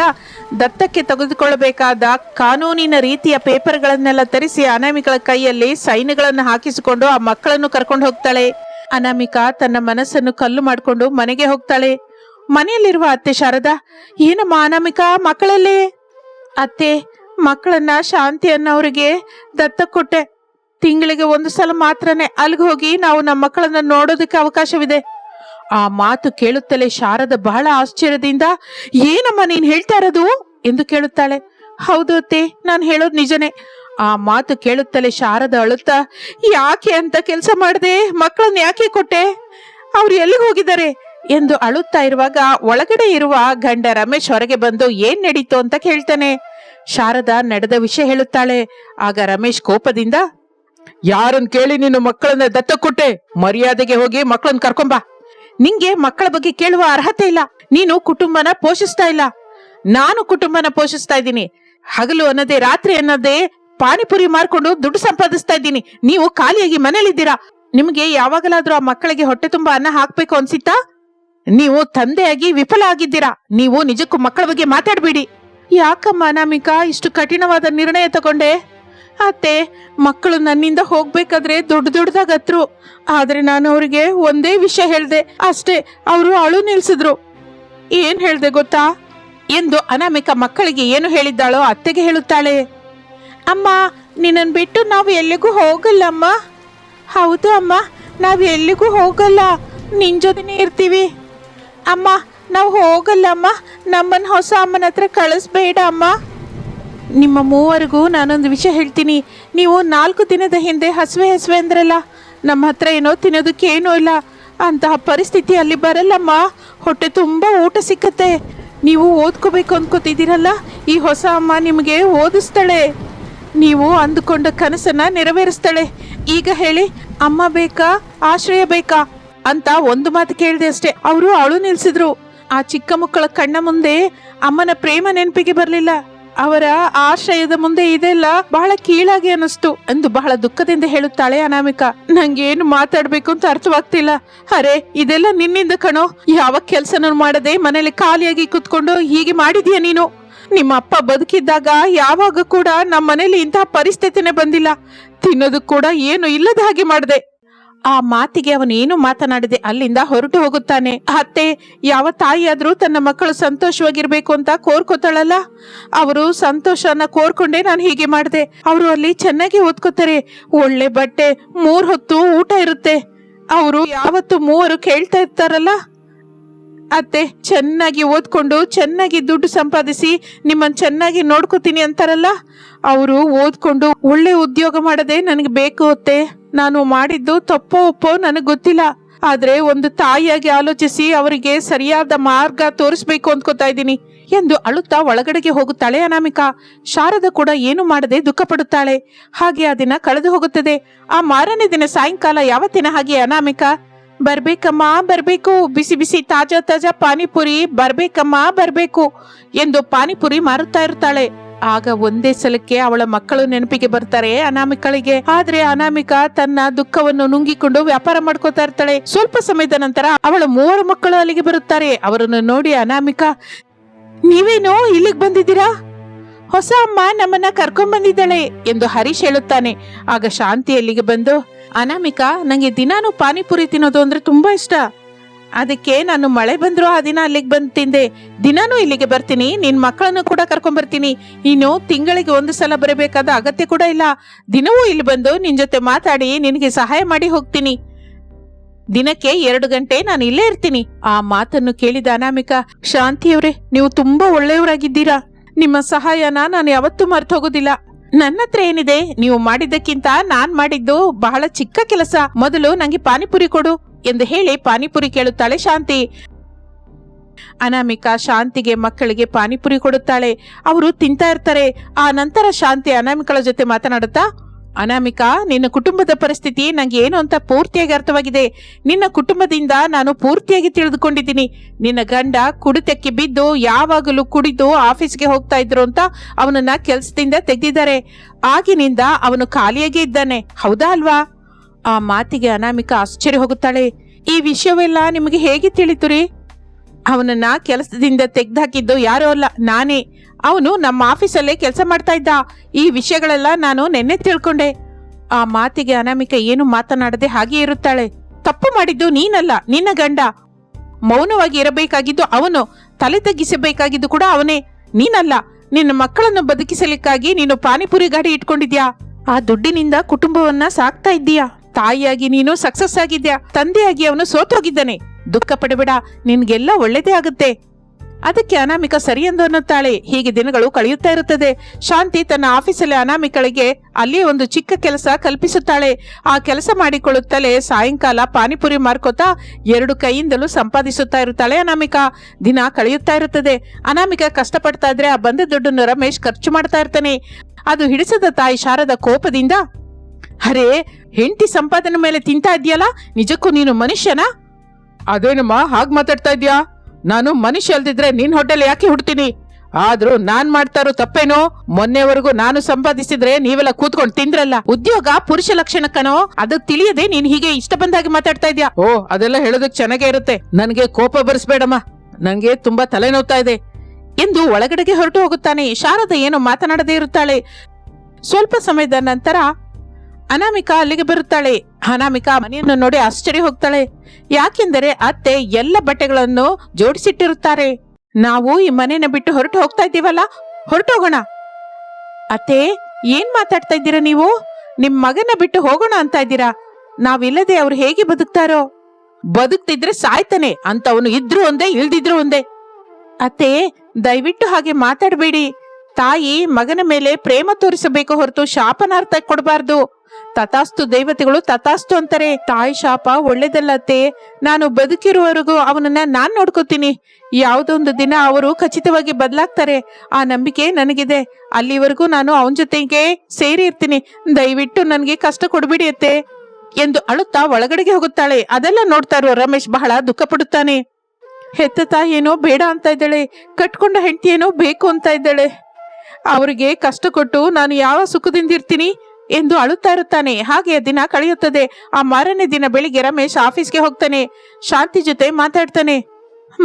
ದತ್ತಕ್ಕೆ ತೆಗೆದುಕೊಳ್ಳಬೇಕಾದ ಕಾನೂನಿನ ರೀತಿಯ ಪೇಪರ್ಗಳನ್ನೆಲ್ಲ ತರಿಸಿ ಅನಾಮಿಕಳ ಕೈಯಲ್ಲಿ ಸೈನ್ಗಳನ್ನು ಹಾಕಿಸಿಕೊಂಡು ಆ ಮಕ್ಕಳನ್ನು ಕರ್ಕೊಂಡು ಹೋಗ್ತಾಳೆ. ಅನಾಮಿಕಾ ತನ್ನ ಮನಸ್ಸನ್ನು ಕಲ್ಲು ಮಾಡಿಕೊಂಡು ಮನೆಗೆ ಹೋಗ್ತಾಳೆ. ಮನೆಯಲ್ಲಿರುವ ಅತ್ತೆ ಶಾರದಾ ಏನಮ್ಮ ಅನಾಮಿಕಾ ಮಕ್ಕಳಲ್ಲಿ? ಅತ್ತೆ, ಮಕ್ಕಳನ್ನ ಶಾಂತಿ ಅನ್ನೋರಿಗೆ ದತ್ತ ಕೊಟ್ಟೆ. ತಿಂಗಳಿಗೆ ಒಂದು ಸಲ ಮಾತ್ರನೇ ಅಲ್ಲಿಗೆ ಹೋಗಿ ನಾವು ನಮ್ಮ ಮಕ್ಕಳನ್ನ ನೋಡೋದಕ್ಕೆ ಅವಕಾಶವಿದೆ. ಆ ಮಾತು ಕೇಳುತ್ತಲೇ ಶಾರದ ಬಹಳ ಆಶ್ಚರ್ಯದಿಂದ, ಏನಮ್ಮ ನೀನ್ ಹೇಳ್ತಾ ಇರೋದು? ಎಂದು ಕೇಳುತ್ತಾಳೆ. ಹೌದು ಅತ್ತೆ, ನಾನು ಹೇಳೋದು ನಿಜನೇ. ಆ ಮಾತು ಕೇಳುತ್ತಲೇ ಶಾರದ ಅಳುತ್ತಾ, ಯಾಕೆ ಅಂತ ಕೆಲಸ ಮಾಡದೆ? ಮಕ್ಕಳನ್ನ ಯಾಕೆ ಕೊಟ್ಟೆ? ಅವ್ರು ಎಲ್ಲಿಗೆ ಹೋಗಿದ್ದಾರೆ? ಎಂದು ಅಳುತ್ತಾ ಇರುವಾಗ ಒಳಗಡೆ ಇರುವ ಗಂಡ ರಮೇಶ್ ಹೊರಗೆ ಬಂದು ಏನ್ ನಡೀತು ಅಂತ ಕೇಳ್ತಾನೆ. ಶಾರದಾ ನಡೆದ ವಿಷಯ ಹೇಳುತ್ತಾಳೆ. ಆಗ ರಮೇಶ್ ಕೋಪದಿಂದ, ಯಾರನ್ ಕೇಳಿ ನೀನು ಮಕ್ಕಳನ್ನ ದತ್ತ ಕೊಟ್ಟೆ? ಮರ್ಯಾದೆಗೆ ಹೋಗಿ ಮಕ್ಕಳನ್ನ ಕರ್ಕೊಂಬಾ. ನಿಂಗೆ ಮಕ್ಕಳ ಬಗ್ಗೆ ಕೇಳುವ ಅರ್ಹತೆ ಇಲ್ಲ. ನೀನು ಕುಟುಂಬನ ಪೋಷಿಸ್ತಾ ಇಲ್ಲ. ನಾನು ಕುಟುಂಬನ ಪೋಷಿಸ್ತಾ ಇದ್ದೀನಿ. ಹಗಲು ಅನ್ನೋದೇ, ರಾತ್ರಿ ಅನ್ನೋದೇ, ಪಾನಿಪುರಿ ಮಾರ್ಕೊಂಡು ದುಡ್ಡು ಸಂಪಾದಿಸ್ತಾ ಇದ್ದೀನಿ. ನೀವು ಖಾಲಿಯಾಗಿ ಮನೇಲಿದ್ದೀರಾ? ನಿಮ್ಗೆ ಯಾವಾಗಲಾದ್ರೂ ಆ ಮಕ್ಕಳಿಗೆ ಹೊಟ್ಟೆ ತುಂಬಾ ಅನ್ನ ಹಾಕ್ಬೇಕು ಅನ್ಸಿತ್ತಾ? ನೀವು ತಂದೆಯಾಗಿ ವಿಫಲ ಆಗಿದ್ದೀರಾ? ನೀವು ನಿಜಕ್ಕೂ ಮಕ್ಕಳ ಬಗ್ಗೆ ಮಾತಾಡಬೇಡಿ. ಯಾಕಮ್ಮ ಅನಾಮಿಕಾ, ಇಷ್ಟು ಕಠಿಣವಾದ ನಿರ್ಣಯ ತಗೊಂಡೆ? ಅತ್ತೆ, ಮಕ್ಕಳು ನನ್ನಿಂದ ಹೋಗ್ಬೇಕಾದ್ರೆ ದೊಡ್ಡ ದೊಡ್ಡದಾಗತ್ರು ಆದ್ರೆ ನಾನು ಅವರಿಗೆ ಒಂದೇ ವಿಷಯ ಹೇಳ್ದೆ. ಅಷ್ಟೇ, ಅವರು ಅಳು ನಿಲ್ಸಿದ್ರು. ಏನ್ ಹೇಳ್ದೆ ಗೊತ್ತಾ? ಎಂದು ಅನಾಮಿಕ ಮಕ್ಕಳಿಗೆ ಏನು ಹೇಳಿದ್ದಾಳೋ ಅತ್ತೆಗೆ ಹೇಳುತ್ತಾಳೆ. ಅಮ್ಮ ನಿನ್ನನ್ನು ಬಿಟ್ಟು ನಾವು ಎಲ್ಲಿಗೂ ಹೋಗಲ್ಲಮ್ಮ? ಹೌದು ಅಮ್ಮ, ನಾವು ಎಲ್ಲಿಗೂ ಹೋಗಲ್ಲ. ನಿನ್ ಜೊತೆನೇ ಇರ್ತೀವಿ. ಅಮ್ಮ, ನಾವು ಹೋಗಲ್ಲಮ್ಮ. ನಮ್ಮನ್ನು ಹೊಸ ಅಮ್ಮನ ಹತ್ರ ಕಳಿಸ್ಬೇಡ ಅಮ್ಮ ನಿಮ್ಮ ಮೂವರಿಗೂ ನಾನೊಂದು ವಿಷಯ ಹೇಳ್ತೀನಿ. ನೀವು ನಾಲ್ಕು ದಿನದ ಹಿಂದೆ ಹಸುವೆ ಹಸುವೆ ಅಂದ್ರಲ್ಲ, ನಮ್ಮ ಹತ್ರ ಏನೋ ತಿನ್ನೋದಕ್ಕೆ ಏನೂ ಇಲ್ಲ. ಅಂತಹ ಪರಿಸ್ಥಿತಿ ಅಲ್ಲಿ ಬರಲ್ಲಮ್ಮ. ಹೊಟ್ಟೆ ತುಂಬ ಊಟ ಸಿಕ್ಕತ್ತೆ. ನೀವು ಓದ್ಕೋಬೇಕು ಅಂದ್ಕೋತಿದ್ದೀರಲ್ಲ ಈ ಹೊಸ ಅಮ್ಮ ನಿಮಗೆ ಓದಿಸ್ತಾಳೆ. ನೀವು ಅಂದುಕೊಂಡ ಕನಸನ್ನು ನೆರವೇರಿಸ್ತಾಳೆ. ಈಗ ಹೇಳಿ, ಅಮ್ಮ ಬೇಕಾ, ಆಶ್ರಯ ಬೇಕಾ? ಅಂತ ಒಂದು ಮಾತು ಕೇಳಿದೆ ಅಷ್ಟೇ. ಅವರು ಅಳು ನಿಲ್ಸಿದ್ರು. ಆ ಚಿಕ್ಕ ಮಕ್ಕಳ ಕಣ್ಣ ಮುಂದೆ ಅಮ್ಮನ ಪ್ರೇಮ ನೆನಪಿಗೆ ಬರಲಿಲ್ಲ. ಅವರ ಆಶ್ರಯದ ಮುಂದೆ ಇದೆಲ್ಲ ಬಹಳ ಕೀಳಾಗಿ ಅನಿಸ್ತು ಎಂದು ಬಹಳ ದುಃಖದಿಂದ ಹೇಳುತ್ತಾಳೆ ಅನಾಮಿಕ. ಏನು ಮಾತಾಡ್ಬೇಕು ಅಂತ ಅರ್ಥವಾಗ್ತಿಲ್ಲ. ಅರೆ, ಇದೆಲ್ಲ ನಿನ್ನಿಂದ ಕಣೋ. ಯಾವ ಕೆಲಸನೂ ಮಾಡದೆ ಮನೇಲಿ ಖಾಲಿಯಾಗಿ ಕುತ್ಕೊಂಡು ಹೀಗೆ ಮಾಡಿದೀಯ ನೀನು? ನಿಮ್ಮ ಅಪ್ಪ ಬದುಕಿದ್ದಾಗ ಯಾವಾಗ ಕೂಡ ನಮ್ಮ ಮನೇಲಿ ಇಂತಹ ಪರಿಸ್ಥಿತಿನೇ ಬಂದಿಲ್ಲ. ತಿನ್ನೋದು ಕೂಡ ಏನು ಇಲ್ಲದ ಹಾಗೆ ಮಾಡಿದೆ. ಆ ಮಾತಿಗೆ ಅವನೇನು ಮಾತನಾಡದೆ ಅಲ್ಲಿಂದ ಹೊರಟು ಹೋಗುತ್ತಾನೆ. ಅತ್ತೆ, ಯಾವ ತಾಯಿಯಾದ್ರೂ ತನ್ನ ಮಕ್ಕಳು ಸಂತೋಷವಾಗಿರ್ಬೇಕು ಅಂತ ಕೋರ್ಕೋತಾಳಲ್ಲ? ಅವರು ಸಂತೋಷನ ಕೋರ್ಕೊಂಡೇ ನಾನು ಹೀಗೆ ಮಾಡಿದೆ. ಅವರು ಅಲ್ಲಿ ಚೆನ್ನಾಗಿ ಓದ್ಕೋತಾರೆ. ಒಳ್ಳೆ ಬಟ್ಟೆ, ಮೂರ್ ಹೊತ್ತು ಊಟ ಇರುತ್ತೆ. ಅವರು ಯಾವತ್ತು ಮೂವರು ಕೇಳ್ತಾ ಇರ್ತಾರಲ್ಲ? ಅತ್ತೆ, ಚೆನ್ನಾಗಿ ಓದ್ಕೊಂಡು, ಚೆನ್ನಾಗಿ ದುಡ್ಡು ಸಂಪಾದಿಸಿ ನಿಮ್ಮನ್ನು ಚೆನ್ನಾಗಿ ನೋಡ್ಕೋತೀನಿ ಅಂತಾರಲ್ಲ? ಅವರು ಓದ್ಕೊಂಡು ಒಳ್ಳೆ ಉದ್ಯೋಗ ಮಾಡದೆ ನನಗೆ ಬೇಕು ಅತ್ತೆ. ನಾನು ಮಾಡಿದ್ದು ತಪ್ಪೋ ಒಪ್ಪೋ ನನಗೆ ಗೊತ್ತಿಲ್ಲ. ಆದ್ರೆ ಒಂದು ತಾಯಿಯಾಗಿ ಆಲೋಚಿಸಿ ಅವರಿಗೆ ಸರಿಯಾದ ಮಾರ್ಗ ತೋರಿಸ್ಬೇಕು ಅಂದ್ಕೋತಾ ಇದ್ದೀನಿ ಎಂದು ಅಳುತ್ತಾ ಒಳಗಡೆಗೆ ಹೋಗುತ್ತಾಳೆ ಅನಾಮಿಕಾ. ಶಾರದ ಕೂಡ ಏನು ಮಾಡದೆ ದುಃಖ ಪಡುತ್ತಾಳೆ ಹಾಗೆ ಆ ದಿನ ಕಳೆದು ಹೋಗುತ್ತದೆ. ಆ ಮಾರನೇ ದಿನ ಸಾಯಂಕಾಲ ಯಾವತ್ತಿನ ಹಾಗೆ ಅನಾಮಿಕಾ? ಬರ್ಬೇಕಮ್ಮ, ಬರ್ಬೇಕು. ಬಿಸಿ ಬಿಸಿ ತಾಜಾ ತಾಜಾ ಪಾನಿಪುರಿ, ಬರ್ಬೇಕಮ್ಮ, ಬರ್ಬೇಕು ಎಂದು ಪಾನಿಪುರಿ ಮಾರುತ್ತಾ ಇರ್ತಾಳೆ ಆಗ ಒಂದೇ ಸಲಕ್ಕೆ ಅವಳ ಮಕ್ಕಳು ನೆನಪಿಗೆ ಬರ್ತಾರೆ ಅನಾಮಿಕಳಿಗೆ. ಆದ್ರೆ ಅನಾಮಿಕ ತನ್ನ ದುಃಖವನ್ನು ನುಂಗಿಕೊಂಡು ವ್ಯಾಪಾರ ಮಾಡ್ಕೋತಾ ಇರ್ತಾಳೆ. ಸ್ವಲ್ಪ ಸಮಯದ ನಂತರ ಅವಳ ಮೂವರು ಮಕ್ಕಳು ಅಲ್ಲಿಗೆ ಬರುತ್ತಾರೆ. ಅವರನ್ನು ನೋಡಿ ಅನಾಮಿಕ, ನೀವೇನೋ ಇಲ್ಲಿಗೆ ಬಂದಿದ್ದೀರಾ? ಹೊಸ ಅಮ್ಮ ನಮ್ಮನ್ನ ಕರ್ಕೊಂಡ್ ಬಂದಿದ್ದಾಳೆ ಎಂದು ಹರೀಶ್ ಹೇಳುತ್ತಾನೆ. ಆಗ ಶಾಂತಿ ಅಲ್ಲಿಗೆ ಬಂದು, ಅನಾಮಿಕಾ, ನಂಗೆ ದಿನಾನು ಪಾನಿಪುರಿ ತಿನ್ನೋದು ಅಂದ್ರೆ ತುಂಬಾ ಇಷ್ಟ. ಅದಕ್ಕೆ ನಾನು ಮಳೆ ಬಂದ್ರು ಆ ದಿನ ಅಲ್ಲಿಗೆ ಬಂದು ತಿಂದೆ. ದಿನಾನೂ ಇಲ್ಲಿಗೆ ಬರ್ತೀನಿ. ನಿನ್ನ ಮಕ್ಕಳನ್ನು ಕೂಡ ಕರ್ಕೊಂಡ್ ಬರ್ತೀನಿ. ಇನ್ನು ತಿಂಗಳಿಗೆ ಒಂದು ಸಲ ಬರಬೇಕಾದ ಅಗತ್ಯ ಕೂಡ ಇಲ್ಲ. ದಿನವೂ ಇಲ್ಲಿ ಬಂದು ನಿನ್ನ ಜೊತೆ ಮಾತಾಡಿ ನಿನಗೆ ಸಹಾಯ ಮಾಡಿ ಹೋಗ್ತೀನಿ. ದಿನಕ್ಕೆ ಎರಡು ಗಂಟೆ ನಾನು ಇಲ್ಲೇ ಇರ್ತೀನಿ. ಆ ಮಾತನ್ನು ಕೇಳಿದ ಅನಾಮಿಕ, ಶಾಂತಿಯವರೇ, ನೀವು ತುಂಬಾ ಒಳ್ಳೆಯವರಾಗಿದ್ದೀರಾ. ನಿಮ್ಮ ಸಹಾಯನ ನಾನು ಯಾವತ್ತೂ ಮರ್ತು ಹೋಗೋದಿಲ್ಲ ನನ್ನ ಹತ್ರ ಏನಿದೆ? ನೀವು ಮಾಡಿದ್ದಕ್ಕಿಂತ ನಾನ್ ಮಾಡಿದ್ದು ಬಹಳ ಚಿಕ್ಕ ಕೆಲಸ. ಮೊದಲು ನಂಗೆ ಪಾನಿಪುರಿ ಕೊಡು. ಎಂದು ಹೇಳಿ ಪಾನಿಪುರಿ ಕೇಳುತ್ತಾಳೆ ಶಾಂತಿ. ಅನಾಮಿಕಾ ಶಾಂತಿಗೆ ಮಕ್ಕಳಿಗೆ ಪಾನಿಪುರಿ ಕೊಡುತ್ತಾಳೆ. ಅವರು ತಿಂತಾ ಇರ್ತಾರೆ. ಆ ನಂತರ ಶಾಂತಿ ಅನಾಮಿಕಳ ಜೊತೆ ಮಾತನಾಡುತ್ತಾ, ಅನಾಮಿಕಾ, ನಿನ್ನ ಕುಟುಂಬದ ಪರಿಸ್ಥಿತಿ ನಂಗೆ ಏನು ಅಂತ ಪೂರ್ತಿಯಾಗಿ ಅರ್ಥವಾಗಿದೆ. ನಿನ್ನ ಕುಟುಂಬದಿಂದ ನಾನು ಪೂರ್ತಿಯಾಗಿ ತಿಳಿದುಕೊಂಡಿದ್ದೀನಿ. ನಿನ್ನ ಗಂಡ ಕುಡಿತಕ್ಕೆ ಬಿದ್ದು ಯಾವಾಗಲೂ ಕುಡಿದು ಆಫೀಸ್ಗೆ ಹೋಗ್ತಾ ಇದ್ರು ಅಂತ ಅವನನ್ನ ಕೆಲಸದಿಂದ ತೆಗೆದಿದ್ದಾರೆ. ಆಗಿನಿಂದ ಅವನು ಖಾಲಿಯಾಗೇ ಇದ್ದಾನೆ. ಹೌದಾ ಅಲ್ವಾ? ಆ ಮಾತಿಗೆ ಅನಾಮಿಕ ಆಶ್ಚರ್ಯ ಹೋಗುತ್ತಾಳೆ. ಈ ವಿಷಯವೆಲ್ಲ ನಿಮಗೆ ಹೇಗೆ ತಿಳಿತು ರೀ? ಅವನನ್ನ ಕೆಲಸದಿಂದ ತೆಗೆದಾಕಿದ್ದು ಯಾರೋ ಅಲ್ಲ, ನಾನೇ. ಅವನು ನಮ್ಮ ಆಫೀಸಲ್ಲೇ ಕೆಲಸ ಮಾಡ್ತಾ ಇದ್ದ. ಈ ವಿಷಯಗಳೆಲ್ಲ ನಾನು ನೆನ್ನೆ ತಿಳ್ಕೊಂಡೆ. ಆ ಮಾತಿಗೆ ಅನಾಮಿಕ ಏನು ಮಾತನಾಡದೆ ಹಾಗೆ ಇರುತ್ತಾಳೆ. ತಪ್ಪು ಮಾಡಿದ್ದು ನೀನಲ್ಲ, ನಿನ್ನ ಗಂಡ. ಮೌನವಾಗಿ ಇರಬೇಕಾಗಿದ್ದು ಅವನು. ತಲೆ ತಗ್ಗಿಸಬೇಕಾಗಿದ್ದು ಕೂಡ ಅವನೇ. ನೀನಲ್ಲ, ನಿನ್ನ ಮಕ್ಕಳನ್ನು ಬದುಕಿಸಲಿಕ್ಕಾಗಿ ನೀನು ಪಾನಿಪುರಿ ಗಾಡಿ ಇಟ್ಕೊಂಡಿದ್ಯಾ? ಆ ದುಡ್ಡಿನಿಂದ ಕುಟುಂಬವನ್ನ ಸಾಕ್ತಾ ಇದ್ದೀಯಾ? ತಾಯಿಯಾಗಿ ನೀನು ಸಕ್ಸಸ್ ಆಗಿದ್ಯಾ? ತಂದೆಯಾಗಿ ಅವನು ಸೋತೋಗಿದ್ದಾನೆ. ದುಃಖ ಪಡಬೇಡ, ನಿನ್ಗೆಲ್ಲ ಒಳ್ಳೇದೇ ಆಗುತ್ತೆ. ಅದಕ್ಕೆ ಅನಾಮಿಕ ಸರಿ ಎಂದು ಅನ್ನುತ್ತಾಳೆ. ಹೀಗೆ ದಿನಗಳು ಕಳೆಯುತ್ತಾ ಇರುತ್ತದೆ. ಶಾಂತಿ ತನ್ನ ಆಫೀಸಲ್ಲಿ ಅನಾಮಿಕಳಿಗೆ ಅಲ್ಲಿ ಒಂದು ಚಿಕ್ಕ ಕೆಲಸ ಕಲ್ಪಿಸುತ್ತಾಳೆ. ಆ ಕೆಲಸ ಮಾಡಿಕೊಳ್ಳುತ್ತಲೇ ಸಾಯಂಕಾಲ ಪಾನಿಪುರಿ ಮಾರ್ಕೋತಾ ಎರಡು ಕೈಯಿಂದಲೂ ಸಂಪಾದಿಸುತ್ತಾ ಇರುತ್ತಾಳೆ ಅನಾಮಿಕ. ದಿನ ಕಳೆಯುತ್ತಾ ಇರುತ್ತದೆ. ಅನಾಮಿಕ ಕಷ್ಟಪಡ್ತಾ ಇದ್ರೆ ಆ ಬಂದ ದುಡ್ಡನ್ನು ರಮೇಶ್ ಖರ್ಚು ಮಾಡ್ತಾ ಇರ್ತಾನೆ. ಅದು ಹಿಡಿಸದ ತಾಯಿ ಶಾರದ ಕೋಪದಿಂದ ಅರೆ, ಹೆಂಡತಿ ಸಂಪಾದನೆ ಮೇಲೆ ತಿಂತಾ ಇದೆಯಲ್ಲ ನಿಜಕ್ಕೂ ನೀನು ಮನುಷ್ಯನಾ? ಅದೇನಮ್ಮ ಹಾಗೆ ಮಾತಾಡ್ತಾ ಇದ್ಯಾ ನಾನು ಮನುಷ್ಯ ಅಲ್ದಿದ್ರೆ ನಿನ್ ಹೋಟೆಲ್ ಯಾಕೆ ಹುಡ್ತೀನಿ? ಆದ್ರೂ ನಾನ್ ಮಾಡ್ತಾ ಇರೋ ತಪ್ಪೇನೋ? ಮೊನ್ನೆವರೆಗೂ ನಾನು ಸಂಪಾದಿಸಿದ್ರೆ ನೀವೆಲ್ಲ ಕೂತ್ಕೊಂಡು ತಿಂದ್ರಲ್ಲ? ಉದ್ಯೋಗ ಪುರುಷ ಲಕ್ಷಣ ಕಣೋ ಅದು ತಿಳಿಯದೆ ನೀನ್ ಹೀಗೆ ಇಷ್ಟ ಬಂದಾಗಿ ಮಾತಾಡ್ತಾ ಇದ್ಯಾ ಓ, ಅದೆಲ್ಲ ಹೇಳೋದಕ್ ಚೆನ್ನಾಗೇ ಇರುತ್ತೆ. ನನ್ಗೆ ಕೋಪ ಬರ್ಸ್ಬೇಡಮ್ಮ. ನನಗೆ ತುಂಬಾ ತಲೆನೋವ್ತಾ ಇದೆ. ಎಂದು ಒಳಗಡೆಗೆ ಹೊರಟು ಹೋಗುತ್ತಾನೆ. ಶಾರದ ಏನು ಮಾತನಾಡದೇ ಇರುತ್ತಾಳೆ. ಸ್ವಲ್ಪ ಸಮಯದ ನಂತರ ಅನಾಮಿಕಾ ಅಲ್ಲಿಗೆ ಬರುತ್ತಾಳೆ. ಅನಾಮಿಕಾ ಮನೆಯನ್ನು ನೋಡಿ ಆಶ್ಚರ್ಯ ಹೋಗ್ತಾಳೆ. ಯಾಕೆಂದರೆ ಅತ್ತೆ ಎಲ್ಲ ಬಟ್ಟೆಗಳನ್ನು ಜೋಡಿಸಿಟ್ಟಿರುತ್ತಾರೆ. ನಾವು ಈ ಮನೆಯನ್ನು ಬಿಟ್ಟು ಹೊರಟು ಹೋಗ್ತಾ ಇದ್ದೀವಲ್ಲ? ಹೊರಟು ಹೋಗೋಣ. ಅತ್ತೆ, ಏನ್ ಮಾತಾಡ್ತಾ ಇದ್ದೀರಾ ನೀವು? ನಿಮ್ ಮಗನ ಬಿಟ್ಟು ಹೋಗೋಣ ಅಂತ ಇದ್ದೀರಾ? ನಾವಿಲ್ಲದೆ ಅವ್ರು ಹೇಗೆ ಬದುಕ್ತಾರೋ? ಬದುಕ್ತಿದ್ರೆ ಸಾಯ್ತಾನೆ. ಅಂತವನು ಇದ್ರು ಒಂದೇ, ಇಲ್ದಿದ್ರು ಒಂದೇ. ಅತ್ತೆ, ದಯವಿಟ್ಟು ಹಾಗೆ ಮಾತಾಡಬೇಡಿ. ತಾಯಿ ಮಗನ ಮೇಲೆ ಪ್ರೇಮ ತೋರಿಸಬೇಕು ಹೊರತು ಶಾಪನಾರ್ಥ ಕೊಡಬಾರ್ದು. ತಥಾಸ್ತು ದೇವತೆಗಳು, ತಥಾಸ್ತು ಅಂತಾರೆ, ತಾಯಿ ಶಾಪ ಒಳ್ಳೇದಲ್ಲತ್ತೆ ನಾನು ಬದುಕಿರುವವರೆಗೂ ಅವನನ್ನ ನಾನ್ ನೋಡ್ಕೋತೀನಿ. ಯಾವುದೊಂದು ದಿನ ಅವರು ಖಚಿತವಾಗಿ ಬದಲಾಗ್ತಾರೆ. ಆ ನಂಬಿಕೆ ನನಗಿದೆ. ಅಲ್ಲಿವರೆಗೂ ನಾನು ಅವನ ಜೊತೆಗೆ ಸೇರಿ ಇರ್ತೀನಿ. ದಯವಿಟ್ಟು ನನಗೆ ಕಷ್ಟ ಕೊಡ್ಬಿಡಿ ಅತ್ತೆ ಎಂದು ಅಳುತ್ತಾ ಒಳಗಡೆಗೆ ಹೋಗುತ್ತಾಳೆ. ಅದೆಲ್ಲ ನೋಡ್ತಾ ಇರುವ ರಮೇಶ್ ಬಹಳ ದುಃಖ ಪಡುತ್ತಾನೆ. ಹೆತ್ತ ತಾಯಿ ಏನೋ ಬೇಡ ಅಂತ ಇದ್ದಾಳೆ. ಕಟ್ಕೊಂಡ ಹೆಂಡತಿ ಏನೋ ಬೇಕು ಅಂತ ಇದ್ದಾಳೆ. ಅವರಿಗೆ ಕಷ್ಟ ಕೊಟ್ಟು ನಾನು ಯಾವ ಸುಖದಿಂದಿರ್ತೀನಿ ಎಂದು ಅಳುತ್ತಾ ಇರುತ್ತಾನೆ. ಹಾಗೆ ದಿನ ಕಳೆಯುತ್ತದೆ. ಆ ಮಾರನೇ ದಿನ ಬೆಳಿಗ್ಗೆ ರಮೇಶ್ ಆಫೀಸ್ಗೆ ಹೋಗ್ತಾನೆ. ಶಾಂತಿ ಜೊತೆ ಮಾತಾಡ್ತಾನೆ.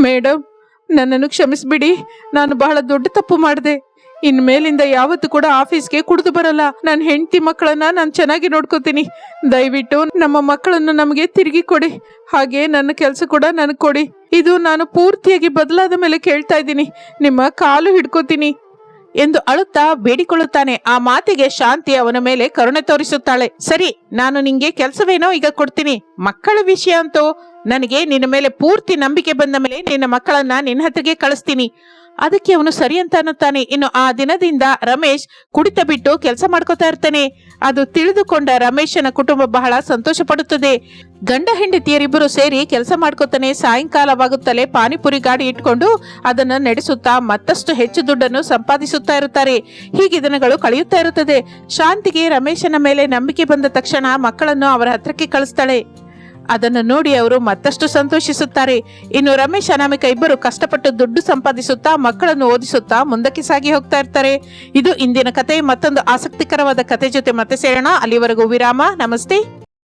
ಮೇಡಮ್ ನನ್ನನ್ನು ಕ್ಷಮಿಸ್ಬಿಡಿ. ನಾನು ಬಹಳ ದೊಡ್ಡ ತಪ್ಪು ಮಾಡಿದೆ. ಇನ್ಮೇಲಿಂದ ಯಾವತ್ತೂ ಕೂಡ ಆಫೀಸ್ಗೆ ಕುಡಿದು ಬರಲ್ಲ. ನನ್ನ ಹೆಂಡತಿ ಮಕ್ಕಳನ್ನ ನಾನು ಚೆನ್ನಾಗಿ ನೋಡ್ಕೋತೀನಿ. ದಯವಿಟ್ಟು ನಮ್ಮ ಮಕ್ಕಳನ್ನು ನಮಗೆ ತಿರುಗಿ ಕೊಡಿ. ಹಾಗೆ ನನ್ನ ಕೆಲಸ ಕೂಡ ನನಗೆ ಕೊಡಿ. ಇದು ನಾನು ಪೂರ್ತಿಯಾಗಿ ಬದಲಾದ ಮೇಲೆ ಕೇಳ್ತಾ ಇದ್ದೀನಿ. ನಿಮ್ಮ ಕಾಲು ಹಿಡ್ಕೋತೀನಿ. ಎಂದು ಅಳುತ್ತಾ ಬೇಡಿಕೊಳ್ಳುತ್ತಾನೆ. ಆ ಮಾತಿಗೆ ಶಾಂತಿ ಅವನ ಮೇಲೆ ಕರುಣೆ ತೋರಿಸುತ್ತಾಳೆ. ಸರಿ, ನಾನು ನಿಂಗೆ ಕೆಲಸವೇನೋ ಈಗ ಕೊಡ್ತೀನಿ. ಮಕ್ಕಳ ವಿಷಯ ಅಂತೂ ನನಗೆ ನಿನ್ನ ಮೇಲೆ ಪೂರ್ತಿ ನಂಬಿಕೆ ಬಂದ ಮೇಲೆ ನಿನ್ನ ಮಕ್ಕಳನ್ನ ನಿನ್ನ ಹತ್ತಿಗೆ ಕಳಿಸ್ತೀನಿ. ಅದಕ್ಕೆ ಅವನು ಸರಿ ಅಂತ ಅನ್ನುತ್ತಾನೆ. ಇನ್ನು ಆ ದಿನದಿಂದ ರಮೇಶ್ ಕುಡಿತ ಬಿಟ್ಟು ಕೆಲಸ ಮಾಡ್ಕೋತಾ ಇರ್ತಾನೆ. ಅದು ತಿಳಿದುಕೊಂಡ ರಮೇಶನ ಕುಟುಂಬ ಬಹಳ ಸಂತೋಷ ಪಡುತ್ತದೆ. ಗಂಡ ಹೆಂಡತಿಯರಿಬ್ಬರು ಸೇರಿ ಕೆಲಸ ಮಾಡ್ಕೋತಾನೆ ಸಾಯಂಕಾಲವಾಗುತ್ತಲೇ ಪಾನಿಪುರಿ ಗಾಡಿ ಇಟ್ಕೊಂಡು ಅದನ್ನ ನಡೆಸುತ್ತಾ ಮತ್ತಷ್ಟು ಹೆಚ್ಚು ದುಡ್ಡನ್ನು ಸಂಪಾದಿಸುತ್ತಾ ಇರುತ್ತಾರೆ. ಹೀಗೆ ದಿನಗಳು ಕಳೆಯುತ್ತಾ ಇರುತ್ತದೆ. ಶಾಂತಿಗೆ ರಮೇಶನ ಮೇಲೆ ನಂಬಿಕೆ ಬಂದ ತಕ್ಷಣ ಮಕ್ಕಳನ್ನು ಅವರ ಹತ್ರಕ್ಕೆ ಕಳಿಸ್ತಾಳೆ. ಅದನ್ನು ನೋಡಿ ಅವರು ಮತ್ತಷ್ಟು ಸಂತೋಷಿಸುತ್ತಾರೆ. ಇನ್ನು ರಮೇಶ್ ಅನಾಮಿಕ ಇಬ್ಬರು ಕಷ್ಟಪಟ್ಟು ದುಡ್ಡು ಸಂಪಾದಿಸುತ್ತಾ, ಮಕ್ಕಳನ್ನು ಓದಿಸುತ್ತಾ ಮುಂದಕ್ಕೆ ಸಾಗಿ ಹೋಗ್ತಾ ಇರ್ತಾರೆ. ಇದು ಇಂದಿನ ಕತೆ. ಮತ್ತೊಂದು ಆಸಕ್ತಿಕರವಾದ ಕತೆ ಜೊತೆ ಮತ್ತೆ ಸೇರೋಣ. ಅಲ್ಲಿವರೆಗೂ ವಿರಾಮ. ನಮಸ್ತೆ.